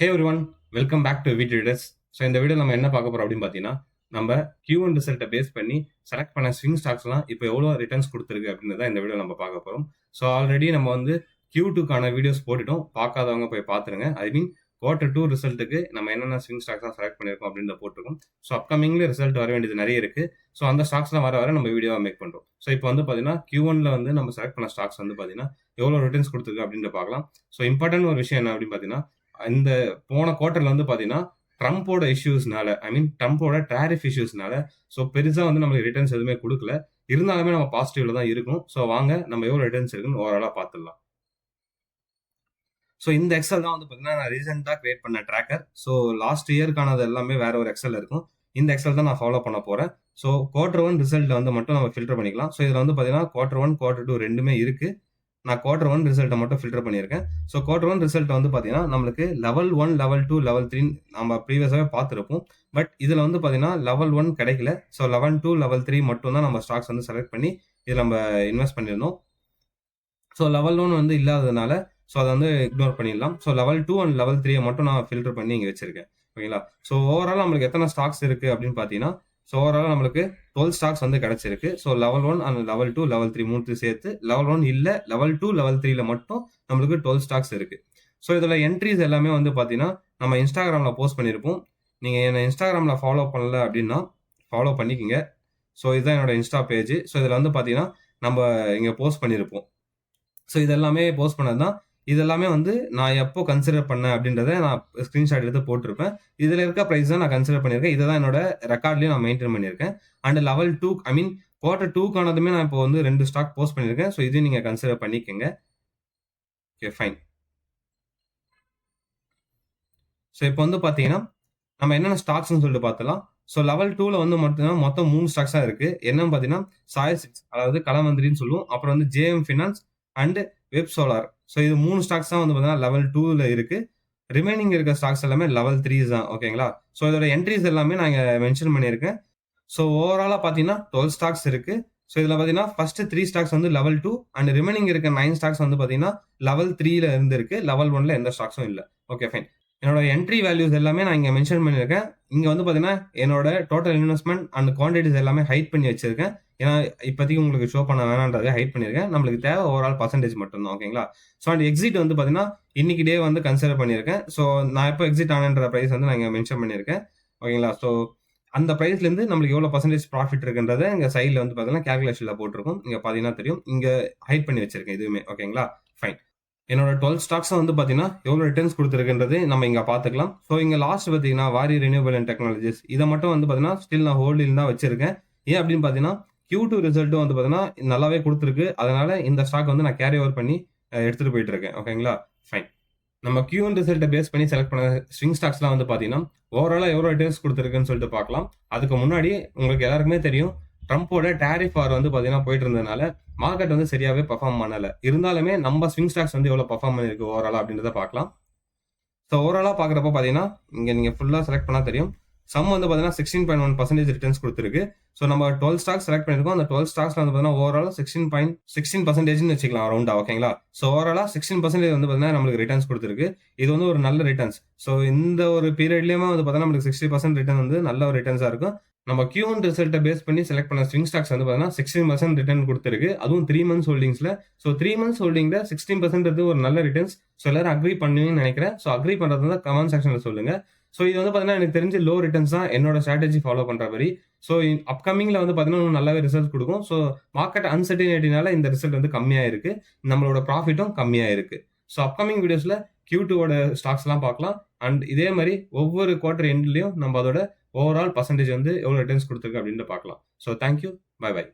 Hey one welcome back to wheat readers so இந்த video நம்ம என்ன பார்க்க போறோம் அப்படின்னு பார்த்தீங்கன்னா நம்ம கியூ ஒன் ரிசல்ட்டை பேஸ் பண்ணி செலக்ட் பண்ண ஸ்விங் ஸ்டாக்ஸ்லாம் இப்போ எவ்வளோ ரிட்டர்ன்ஸ் கொடுத்துருக்கு அப்படின்னு தான் இந்த வீடியோ நம்ம பார்க்க போகிறோம் ஸோ ஆல்ரெடி நம்ம வந்து கியூ டூக்கான வீடியோஸ் போட்டுட்டோம். பார்க்காதவங்க போய் பார்த்துருங்க. ஐ மீன் குவார்டர் டூ ரிசல்ட்டுக்கு நம்ம என்னென்ன ஸ்விங் ஸ்டாக்ஸ்லாம் செலக்ட் பண்ணியிருக்கோம் அப்படின்னு போட்டிருக்கோம். ஸோ அப்கமிங்ல ரிசல்ட் வர வேண்டியது நிறைய இருக்கு. ஸோ அந்த ஸ்டாக்ஸ்லாம் வர வர நம்ம வீடியோவை மேக் பண்ணுறோம் ஸோ இப்போ வந்து பார்த்தீங்கன்னா கியூ ஒன்ல வந்து நம்ம செலக்ட் பண்ண ஸ்டாக்ஸ் வந்து பார்த்தீங்கன்னா எவ்வளோ ரிட்டர்ன்ஸ் கொடுத்துருக்கு அப்படின்னு பார்க்கலாம். ஸோ இம்பார்ட்டன்ட் ஒரு விஷயம் என்ன அப்படின்னு பார்த்தீங்கன்னா இந்த போன குவார்டர்ல வந்து பாத்தீங்கன்னா ட்ரம்ப்போட இஷ்யூஸ்னால ஐ மீன் ட்ரம்ப்போட டேரிஃப் இஷ்யூஸ்னால ஸோ பெருசா வந்து நம்மளுக்கு ரிட்டர்ன்ஸ் எதுவுமே கொடுக்கல. இருந்தாலுமே நம்ம பாசிட்டிவ்ல தான் இருக்கும் ஸோ வாங்க நம்ம எவ்வளோ ரிட்டர்ன்ஸ் இருக்குன்னு ஓவராலாக பார்த்துடலாம் ஸோ இந்த எக்ஸல் தான் வந்து பார்த்தீங்கன்னா நான் ரீசெண்டாக கிரியேட் பண்ண ட்ராக்கர் ஸோ லாஸ்ட் இயர்க்கானது எல்லாமே வேற ஒரு எக்ஸல் இருக்கும். இந்த எக்ஸல் தான் நான் ஃபாலோ பண்ண போறேன். ஸோ குவார்டர் ஒன் ரிசல்ட் வந்து மட்டும் நம்ம ஃபில்டர் பண்ணிக்கலாம். ஸோ இதில் வந்து பார்த்தீங்கன்னா குவார்டர் ஒன் குவார்டர் டூ ரெண்டுமே இருக்கு. நான் குவார்டர் ஒன் ரிசல்ட்டை மட்டும் ஃபில்டர் பண்ணியிருக்கேன். ஸோ குவார்டர் ஒன் ரிசல்ட் வந்து பார்த்தீங்கன்னா நம்மளுக்கு level one level two level three நம்ம ப்ரீவியஸாகவே பார்த்துருப்போம். பட் இதில் வந்து பார்த்தீங்கன்னா லெவல் ஒன் கிடைக்கல. So level two level three மட்டும் தான் நம்ம ஸ்டாக்ஸ் வந்து செலக்ட் பண்ணி இதில் நம்ம இன்வெஸ்ட் பண்ணியிருந்தோம். ஸோ லெவல் ஒன் வந்து இல்லாததுனால ஸோ அதை வந்து இக்னோர் பண்ணிடலாம். So level two and level த்ரீயை மட்டும் நான் ஃபில்டர் பண்ணி இங்கே வச்சிருக்கேன். ஓகேங்களா? ஸோ ஓவரால் நம்மளுக்கு எத்தனை ஸ்டாக்ஸ் இருக்குது அப்படின்னு பார்த்தீங்கன்னா ஸோ ஓவரால் நம்மளுக்கு டுவெல் ஸ்டாக்ஸ் வந்து கிடச்சிருக்கு. So level one and level two level three மூணு சேர்த்து லெவல் ஒன் இல்லை லெவல் டூ லெவல் த்ரீல மட்டும் நம்மளுக்கு டுவெல் ஸ்டாக்ஸ் இருக்குது ஸோ இதில் என்ட்ரிஸ் எல்லாமே வந்து பார்த்தீங்கன்னா நம்ம இன்ஸ்டாகிராமில் போஸ்ட் பண்ணியிருப்போம் நீங்கள் என்னை இன்ஸ்டாகிராமில் ஃபாலோ பண்ணல அப்படின்னா ஃபாலோ பண்ணிக்கிங்க. ஸோ இதுதான் என்னோட இன்ஸ்டா பேஜ் ஸோ இதில் வந்து பார்த்தீங்கன்னா நம்ம இங்கே போஸ்ட் பண்ணியிருப்போம் ஸோ இதெல்லாமே போஸ்ட் பண்ணது தான் இதெல்லாமே வந்து நான் எப்போ கன்சிடர் பண்ணேன் அப்படின்றத நான் ஸ்க்ரீன்ஷாட் எடுத்து போட்டிருப்பேன். இதில் இருக்க ப்ரைஸ் தான் நான் கன்சிடர் பண்ணியிருக்கேன். இதை தான் என்னோட ரெக்கார்ட்லேயும் நான் மெயின்டைன் பண்ணியிருக்கேன். And level two I mean quarter டூக்கானதுமே நான் இப்போ வந்து ரெண்டு ஸ்டாக் போஸ்ட் பண்ணியிருக்கேன். ஸோ இதையும் நீங்கள் கன்சிடர் பண்ணிக்கோங்க. ஓகே ஃபைன் ஸோ இப்போ வந்து பார்த்தீங்கன்னா நம்ம என்னென்ன ஸ்டாக்ஸ்னு சொல்லிட்டு பார்த்தலாம் ஸோ லெவல் டூவில் வந்து மட்டும் மொத்தம் மூணு ஸ்டாக்ஸாக இருக்குது என்னன்னு பார்த்தீங்கன்னா சாய் சிக்ஸ் அதாவது கலமந்திரின்னு சொல்லுவோம். அப்புறம் வந்து JM finance and web solar so இது மூணு ஸ்டாக்ஸ் தான் வந்து பார்த்தீங்கன்னா லெவல் டூவில் இருக்குது ரிமைனிங் இருக்க ஸ்டாக்ஸ் எல்லாமே லெவல் த்ரீ தான் ஓகேங்களா ஸோ இதோட என்ட்ரிஸ் எல்லாமே நாங்கள் மென்ஷன் பண்ணியிருக்கேன். ஸோ ஓவராலாக பார்த்தீங்கன்னா டுவெல் ஸ்டாக்ஸ் இருக்குது ஸோ இதில் பார்த்தீங்கன்னா ஃபர்ஸ்ட் த்ரீ ஸ்டாக்ஸ் வந்து லெவல் டூ அண்ட் ரிமைனிங் இருக்க நைன் ஸ்டாக்ஸ் வந்து பார்த்தீங்கன்னா லெவல் த்ரீல இருந்துருக்கு. லெவல் ஒன்ல எந்த ஸ்டாக்ஸும் இல்லை. ஓகே ஃபைன் என்னோட என்ட்ரி வேல்யூஸ் எல்லாமே நான் இங்கே மென்ஷன் பண்ணியிருக்கேன். இங்கே வந்து பார்த்தீங்கன்னா என்னோட டோட்டல் இன்வெஸ்ட்மெண்ட் அண்ட் குவான்டிட்டிஸ் எல்லாமே ஹைட் பண்ணி வச்சிருக்கேன். ஏன்னா இப்போதைக்கு உங்களுக்கு ஷோ பண்ண வேணான்றதை ஹைட் பண்ணியிருக்கேன். நம்மளுக்கு தேவை ஓவரால் பர்சன்டேஜ் மட்டும்தான் ஓகேங்களா ஸோ அண்ட் எக்ஸிட் வந்து பார்த்தீங்கன்னா இன்னைக்கு டே வந்து கன்சிடர் பண்ணியிருக்கேன். ஸோ நான் எப்போ எக்ஸிட் ஆனன்ற ப்ரைஸ் வந்து நான் இங்கே மென்ஷன் பண்ணியிருக்கேன் ஓகேங்களா ஸோ அந்த ப்ரைஸ்லேருந்து நம்மளுக்கு எவ்வளோ பர்சன்டேஜ் ப்ராஃபிட் இருக்குன்றத இங்கே சைடில் வந்து பார்த்தீங்கன்னா கேல்குலேஷனில் போட்டிருக்கும். இங்கே பார்த்தீங்கன்னா தெரியும். இங்கே ஹைட் பண்ணி வச்சிருக்கேன் இதுவுமே ஓகேங்களா ஃபைன் என்னோட டுவெல் ஸ்டாக்ஸ் வந்து பார்த்தீங்கன்னா எவ்வளோ ரிட்டர்ன்ஸ் கொடுத்துருக்குன்றது நம்ம இங்கே பார்த்துக்கலாம் ஸோ இங்கே லாஸ்ட் பார்த்தீங்கன்னா வாரி ரினியூவல் அண்ட் டெக்னாலஜிஸ் இதை மட்டும் வந்து பார்த்தீங்கன்னா ஸ்டில் நான் ஹோல்டில் தான் வச்சிருக்கேன். ஏன் அப்படின்னு பார்த்தீங்கன்னா கியூ டூ ரிசல்ட்டும் வந்து பார்த்தீங்கன்னா நல்லாவே கொடுத்துருக்கு. அதனால இந்த ஸ்டாக் வந்து நான் கேரி ஓவர் பண்ணி எடுத்துகிட்டு போயிட்டு இருக்கேன். ஓகேங்களா ஃபைன் நம்ம கியூ ஒன் ரிசல்ட்டை பேஸ் பண்ணி செலக்ட் பண்ண ஸ்விங் ஸ்டாக்ஸ்லாம் வந்து பார்த்தீங்கன்னா ஓவராலாக எவ்வளோ ரிட்டர்ன்ஸ் கொடுத்துருக்குன்னு சொல்லிட்டு பார்க்கலாம் அதுக்கு முன்னாடி உங்களுக்கு எல்லாருக்குமே தெரியும் ட்ரம்ப்போட டேரிஃப் வார் வந்து பார்த்தீங்கன்னா போயிட்டு இருந்ததுனால மார்க்கெட் வந்து சரியாகவே பர்ஃபார்ம் பண்ணலை. இருந்தாலுமே நம்ம ஸ்விங் ஸ்டாக்ஸ் வந்து எவ்வளோ பர்ஃபார்ம் பண்ணியிருக்கு ஓவராலாக அப்படின்றத பார்க்கலாம். ஸோ ஓவராலாக பார்க்குறப்ப பார்த்தீங்கன்னா இங்கே நீங்கள் ஃபுல்லாக செலக்ட் பண்ணால் தெரியும். சம் வந்து பார்த்தீங்கன்னா sixteen point one percentage returns கொடுத்துருக்கு. ஸோ நம்ம டுவெல் ஸ்டாக்ஸ் செலக்ட் பண்ணிருக்கோம் அந்த டுவெல் ஸ்டாக்ஸ்ல வந்து பார்த்தீங்கன்னா ஓவரால் சிக்ஸ்டீன் பாயிண்ட் சிக்ஸ்டீன் பர்சன்டேஜ்னு வச்சுக்கலாம் ரவுண்டா ஓகேங்களா ஸோ ஓவராலா சிக்ஸ்டீன் பர்சன்டேஜ் வந்து பார்த்தீங்கன்னா நம்மளுக்கு ரிட்டர்ன்ஸ் கொடுத்துருக்கு. இது வந்து ஒரு நல்ல ரிட்டர்ன்ஸ் ஸோ இந்த ஒரு பீரியட்லயுமே வந்து பார்த்தீங்கன்னா நம்மளுக்கு சிக்ஸ்டி பர்சன்ட் ரிட்டர்ன் வந்து நல்ல ஒரு ரிட்டர்ன்ஸாக இருக்கும். நம்ம கியூன் ரிசல்ட்டை பேஸ் பண்ணி செலக்ட் பண்ண ஸ்விங் ஸ்டாக்ஸ் வந்து பார்த்தீங்கன்னா சிக்ஸ்டீன் பர்சன்ட் ரிட்டர்ன் கொடுத்துருக்கு. அதுவும் த்ரீ மந்த்ஸ் ஹோல்டிங்ஸில் ஸோ த்ரீ மந்த்ஸ் ஹோல்டிங்கில் சிக்ஸ்டீன் பர்சன்ட் ஒரு நல்ல ரிட்டர்ன்ஸ் ஸோ எல்லாரும் அக்ரி பண்ணுவீங்கன்னு நினைக்கிறேன். ஸோ அக்ரி பண்ணுறது தான் கமெண்ட் செக்ஷனில் சொல்லுங்கள் ஸோ இது வந்து பார்த்தீங்கன்னா எனக்கு தெரிஞ்ச லோ ரிட்டர்ன்ஸ் தான் என்னோட ஸ்ட்ராட்டஜி ஃபாலோ பண்ணுற மாதிரி. ஸோ அப்கமிங்கில் வந்து பார்த்தீங்கன்னா நல்லாவே ரிசல்ட் கொடுக்கும். ஸோ மார்க்கெட் அன்சர்டினிட்டினால இந்த ரிசல்ட் வந்து கம்மியாக இருக்கு. நம்மளோட ப்ராஃபிட்டும் கம்மியாக இருக்கு. ஸோ அப்கமிங் வீடியோஸில் கியூ டூவோட ஸ்டாக்ஸ்லாம் பார்க்கலாம். அண்ட் இதே மாதிரி ஒவ்வொரு குவார்டர் எண்ட்லையும் நம்ம அதோட ஓவரால் பர்சன்டேஜ் வந்து எவ்வளோ ரிட்டர்ன்ஸ் கொடுத்துருக்கு அப்படின்னு பார்க்கலாம். So thank you bye by